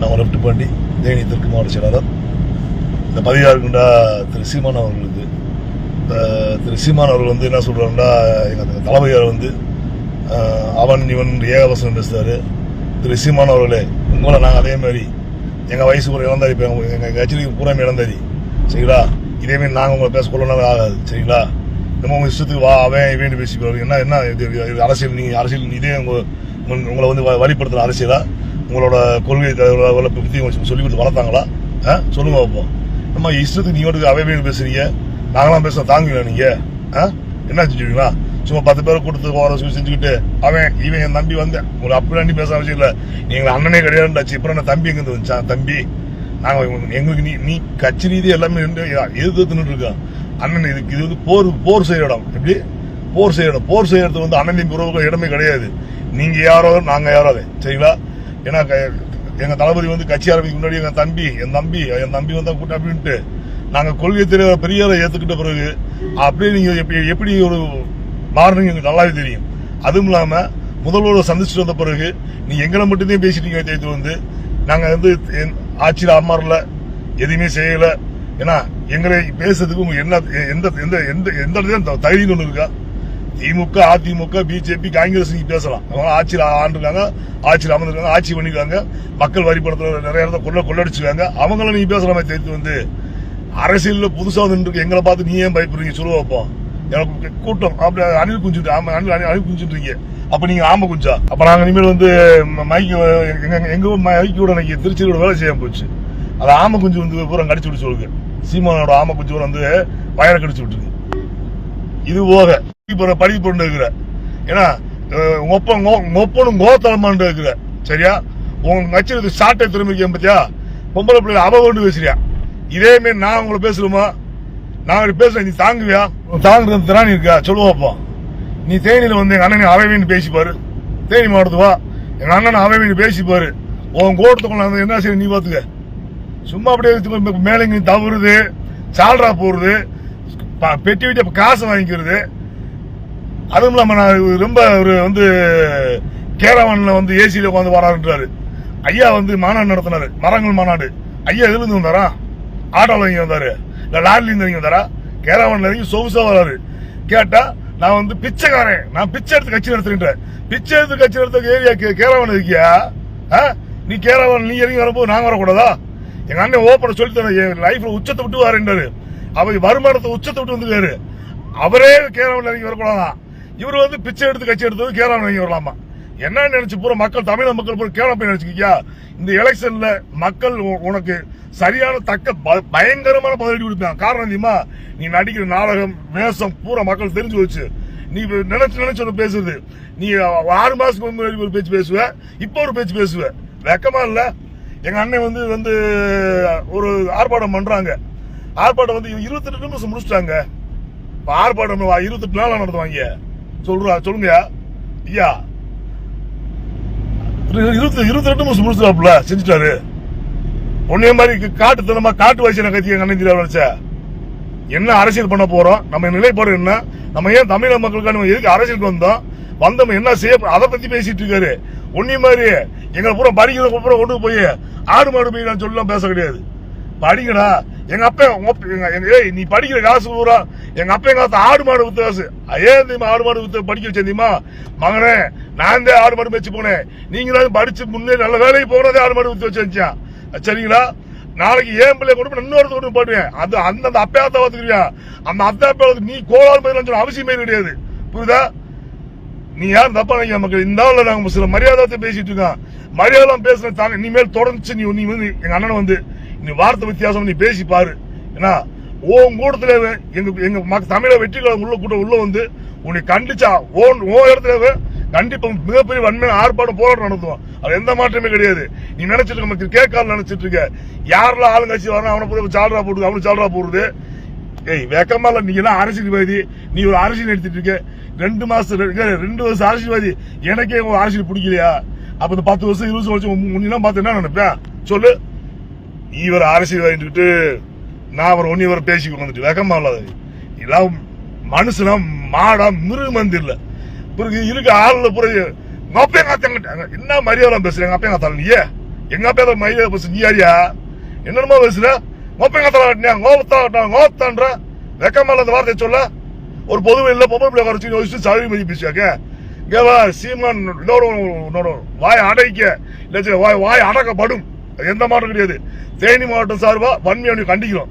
நான் லெஃப்ட் பாண்டி தேனி தெற்கு மாவட்ட செயலாளர். இந்த பதிவாக இருக்கின்ற திரு சீமான் அவர்களுக்கு திரு சீமான் அவர்கள் வந்து என்ன சொல்கிறாருன்னா எங்கள் தளபதியார் வந்து அவன் இவன் ஏகவசனம் பேசுகிறாரு திரு சீமான் அவர்களே உங்களை நாங்கள் அதே மாதிரி எங்கள் வயசு கூட இழந்தாரி இப்போ எங்கள் கட்சிக்கு பூராமே இழந்தாரி சரிங்களா? இதேமாரி நாங்கள் உங்களை பேசக்கொள்ளனால ஆகாது. சரிங்களா? நம்ம உங்கள் இஷ்டத்துக்கு வா அவன் இவன் பேசிக்கிறாரு என்ன என்ன இது அரசியல் நீங்கள் அரசியல் இதே உங்கள் உங்களை வந்து வ- வழிபடுத்துகிற அரசியலாக உங்களோட கொள்கை தலைவர்களாக வளர்ப்பு பற்றி சொல்லி கொடுத்து வளர்த்தாங்களா? ஆ? சொல்லுங்க பார்ப்போம் நம்ம இஷ்டத்துக்கு நீ வந்து அவை பேசுறீங்க? நாங்களாம் பேச தாங்குவீங்களா நீங்க? ஆ? என்ன செஞ்சுருவீங்களா சும்மா பத்து பேரை கொடுத்து போகிற சொல்லி செஞ்சுக்கிட்டு அவன் இவன் என் தம்பி வந்தேன். உங்களை அப்படி நம்பி பேச அவசியம் இல்லை? நீங்கள் அண்ணனே கிடையாதுண்டாச்சு இப்போ என்ன தம்பி எங்கே வந்துச்சா? தம்பி. நாங்கள் எங்களுக்கு நீ நீ கட்சி ரீதி எல்லாமே நின்று இருக்கோம் அண்ணன் இதுக்கு இது வந்து போர் போர் செய்கிற இடம். எப்படி? போர் செய்யற இடம். போர் செய்யறது வந்து அண்ணனின் உறவுகள் இடமே கிடையாது. நீங்கள் யாரோ நாங்கள் யாரோ சரிங்களா? ஏன்னா க- எங்க தளபதி வந்து கட்சி ஆரம்பிக்கு முன்னாடி எங்க தம்பி என் தம்பி என் தம்பி வந்தா கூட்டம் அப்படின்ட்டு நாங்க கொள்கை தெரிய பெரியாரை ஏத்துக்கிட்ட பிறகு அப்படியே நீங்க எப்படி எப்படி ஒரு மாறணும் எங்களுக்கு நல்லாவே தெரியும். அதுவும் இல்லாம முதல்வரை சந்திச்சுட்டு வந்த பிறகு நீ எங்களை மட்டும்தான் பேசிட்டீங்க தேர்த்து வந்து. நாங்க வந்து என் ஆட்சியில் அமரல எதுவுமே செய்யல. ஏன்னா எங்களை பேசுறதுக்கு உங்களுக்கு என்ன எந்த எந்த எந்த எந்த இடத்துல தகுதின்னு ஒன்று இருக்கா? திமுக அதிமுக பிஜேபி காங்கிரஸ் நீங்க பேசலாம். அவங்க ஆட்சியில் ஆண்டுருக்காங்க ஆட்சியில் அமர்ந்திருக்காங்க ஆட்சி பண்ணிருக்காங்க மக்கள் வரி பணத்துல நிறைய இடத்த கொள்ள கொள்ளடிச்சிருக்காங்க அவங்கள நீங்க பேசலாமே தெரிவித்து வந்து அரசியலில் புதுசாக வந்து எங்களை பார்த்து நீ ஏன் பயப்படுறீங்க? சொல்லுவ வைப்போம் எனக்கு கூட்டம். அப்படி அணில் குஞ்சுட்டு ஆமா அணில் அணில் அணில் குஞ்சுட்டுறீங்க அப்ப நீங்க ஆம குஞ்சா? அப்ப நாங்க இனிமேல் வந்து மைக்கு எங்க எங்க மைக்கு கூட இன்னைக்கு திருச்சியோட வேலை செய்ய போச்சு. அது ஆம குஞ்சு வந்து பூரா கடிச்சு விட்டு சொல்லுங்க சீமானோட ஆம குஞ்சு வந்து வயரை கடிச்சு விட்டுருக்கு. இது போக போற படி போட்டு இருக்கிற. ஏன்னா அஹ், ஒப்பனும் கோத்தலமான் இருக்கிற. சரியா? உன் கட்சியில் சாட்டை திரும்பிக்க பத்தியா? பொம்பளை பிள்ளை அவ கொண்டு பேசுறியா? இதே மாதிரி நான் உங்களை பேசணுமா? நான் அப்படி பேசுறேன் நீ தாங்குவியா? தாங்குறது திராணி இருக்கா? சொல்லுவாப்பா நீ தேனியில வந்து எங்க அண்ணனை அவைவின்னு பேசிப்பாரு. தேனி மாவட்டத்து வா. எங்க அண்ணனை அவைவின்னு பேசிப்பாரு. உன் கோட்டத்துக்குள்ள என்ன செய்ய நீ பாத்துக்க. சும்மா அப்படியே வச்சுக்கோ, மேலங்க தவறுது சால்ரா போடுறது பெட்டி விட்டு காசு வாங்கிக்கிறது. அதுவும் இல்லாம நான் ரொம்ப ஒரு வந்து கேரவன்ல வந்து ஏசியில உட்காந்து வராருன்றாரு ஐயா வந்து மாநாடு நடத்தினாரு. மரங்கள் மாநாடு. ஐயா எதுல வந்தாரா? ஆட்டோல இங்க வந்தாரு. இல்ல லாரில இருந்து வந்தாரா? கேரவன்ல இறங்கி சொகுசா வராரு. கேட்டா நான் வந்து பிச்சைக்காரன். நான் பிச்சை எடுத்து கட்சி நடத்துறேன் பிச்சை எடுத்து கட்சி நடத்த ஏரியா கேரவன் இருக்கியா? ஆ? நீ கேரவன் நீ இறங்கி வரும்போது நாங்க வரக்கூடாதா? எங்க அண்ணன் ஓப்பன சொல்லி தரேன் என் லைஃப்ல உச்சத்தை விட்டு வரேன்றாரு. அவர் வருமானத்தை உச்சத்தை விட்டு வந்துருக்காரு. அவரே கேரவன் இறங்கி வரக்கூடாதான். இவர் வந்து பிச்சை எடுத்து கட்சி எடுத்தது கேரளம் இறங்கி வரலாமா? என்ன நினைச்சு பூரா மக்கள் தமிழக மக்கள் பூரா கேரளம் போய் நினைச்சுக்கியா? இந்த எலெக்ஷன்ல மக்கள் உ- உனக்கு சரியான தக்க பயங்கரமான பதிலடி கொடுத்தாங்க. காரணம் தெரியுமா? நீ நடிக்கிற நாடகம் வேஷம் பூரா மக்கள் தெரிஞ்சு வச்சு நீ நினைச்சு நினைச்சு ஒண்ணு பேசுறது. நீ ஆறு மாசத்துக்கு முன்னாடி ஒரு பேச்சு பேசுவ இப்போ ஒரு பேச்சு பேசுவ. வெக்கமா இல்ல? எங்க அண்ணன் வந்து வந்து ஒரு ஆர்ப்பாட்டம் பண்றாங்க. ஆர்ப்பாட்டம் வந்து இருபத்தெட்டு நிமிஷம் முடிச்சிட்டாங்க. ஆர்ப்பாட்டம் இருபத்தெட்டு நாள் நடத்துவாங்க. சொல்றா சொல்லுங்க ஐயா. இருபத்தி இருபத்தி ரெண்டு மாசம் முடிச்சிட்டாப்புல செஞ்சுட்டாரு. உன்னே மாதிரி காட்டு காட்டுத்தனமா காட்டு வயசு கத்தி எங்க அண்ணன் வச்ச என்ன அரசியல் பண்ண போறோம்? நம்ம நிலைப்பாடு என்ன? நம்ம ஏன் தமிழக மக்களுக்கான எதுக்கு அரசியலுக்கு வந்தோம்? வந்தோம் என்ன செய்ய அதை பத்தி பேசிட்டு இருக்காரு. உன்னி மாதிரி எங்களை பூரா படிக்கிறதுக்கு பூரா கொண்டு போய் ஆடு மாடு போய் நான் சொல்லலாம் பேச கிடையாது. படிக்கடா எங்க அப்பா எங்க- ஏய் நீ படிக்கிற காசு பூரா எங்க அப்பா எங்க அத்தை ஆடு மாடு வித்த காசு ஏன் தெரியுமா? ஆடு மாடு வித்து படிக்க வச்சேன் தெரியுமா? மகனே நான் தான் ஆடு மாடு வச்சு போனேன். நீங்க தான் படிச்சு முன்னே நல்ல வேலைக்கு போனதே ஆடு மாடு வித்து வச்சு சரிங்களா? நாளைக்கு ஏன் பிள்ளை கொண்டு இன்னொரு கொண்டு போடுவேன். அது அந்த அப்பயாத்த பாத்துக்கிறியா அந்த அத்தை அப்பா நீ கோளாறு பயிர் அவசியமே கிடையாது. புரியுதா? நீ யாரும் தப்பா நினைக்க மக்கள் இந்த ஆள்ல நாங்க சில மரியாதை பேசிட்டு இருக்கோம். மரியாதை பேசுற தாங்க. இனிமேல் தொடர்ந்து நீ நீ வந்து எங்க அண்ணன் வந்து நீ வார்த்தை வித்தியாசம் நீ பேசி பாரு. ஏன்னா உன் கூட்டத்துல எங்க எங்க மக்க- தமிழ வெற்றிகளை உள்ள கூட்டம் உள்ள வந்து உன்னை கண்டிச்சா ஓன் ஓ இடத்துல கண்டிப்பா மிகப்பெரிய வன்மையான ஆர்ப்பாட்டம் போராட்டம் நடத்துவோம் அது எந்த மாற்றமே கிடையாது. நீ நினைச்சிட்டு நமக்கு மக்கள் கேட்கால நினைச்சிட்டு இருக்க. யாரெல்லாம் ஆளுங்கட்சி வரான் அவனை போய் சால்ரா போடுது அவனுக்கு சால்ரா போடுறது. ஏய் வெக்கமா இல்ல நீங்க எல்லாம் அரசியல்வாதி? நீ ஒரு அரசியல் எடுத்துட்டு இருக்க. ரெண்டு மாசம் ரெண்டு வருஷம் அரசியல்வாதி. எனக்கே உங்க அரசியல் பிடிக்கலையா? அப்ப இந்த பத்து வருஷம் இருபது வருஷம் முன்னெல்லாம் பார்த்து என்ன நினைப்பேன்? சொல்லு. இவர் அரசியல் வாங்கிட்டு நான் அவர் ஒன்னு இவர் பேசி வந்துட்டு வெக்கமா இல்லாத இதெல்லாம் மனுஷனா மாடா மிருகமந்து மந்திரில. பிறகு இருக்க ஆளுல பிறகு உங்க அப்பா காத்தாங்க என்ன மரியாதை பேசுறேன் எங்க அப்பா காத்தால நீ எங்க அப்பா மரியாதை பேசு நீ யாரியா? என்னென்னமோ பேசுற? மொப்பை தலை வெட்டினா கோபத்தா வெட்டான் கோபத்தான்ற வெக்கமால அந்த வார்த்தை சொல்ல? ஒரு பொது வெளியில பொம்பளை பிள்ளை குறைச்சி யோசிச்சு சாவி மதி பேசுவாங்க இங்க வா சீமான் இன்னொரு இன்னொரு வாய் அடைக்க இல்ல வாய் வாய் அடக்கப்படும். எந்த மாற்றம் கிடையாது. தேனி மாவட்டம் சார்பாக வன்மையை கண்டிக்கிறோம்.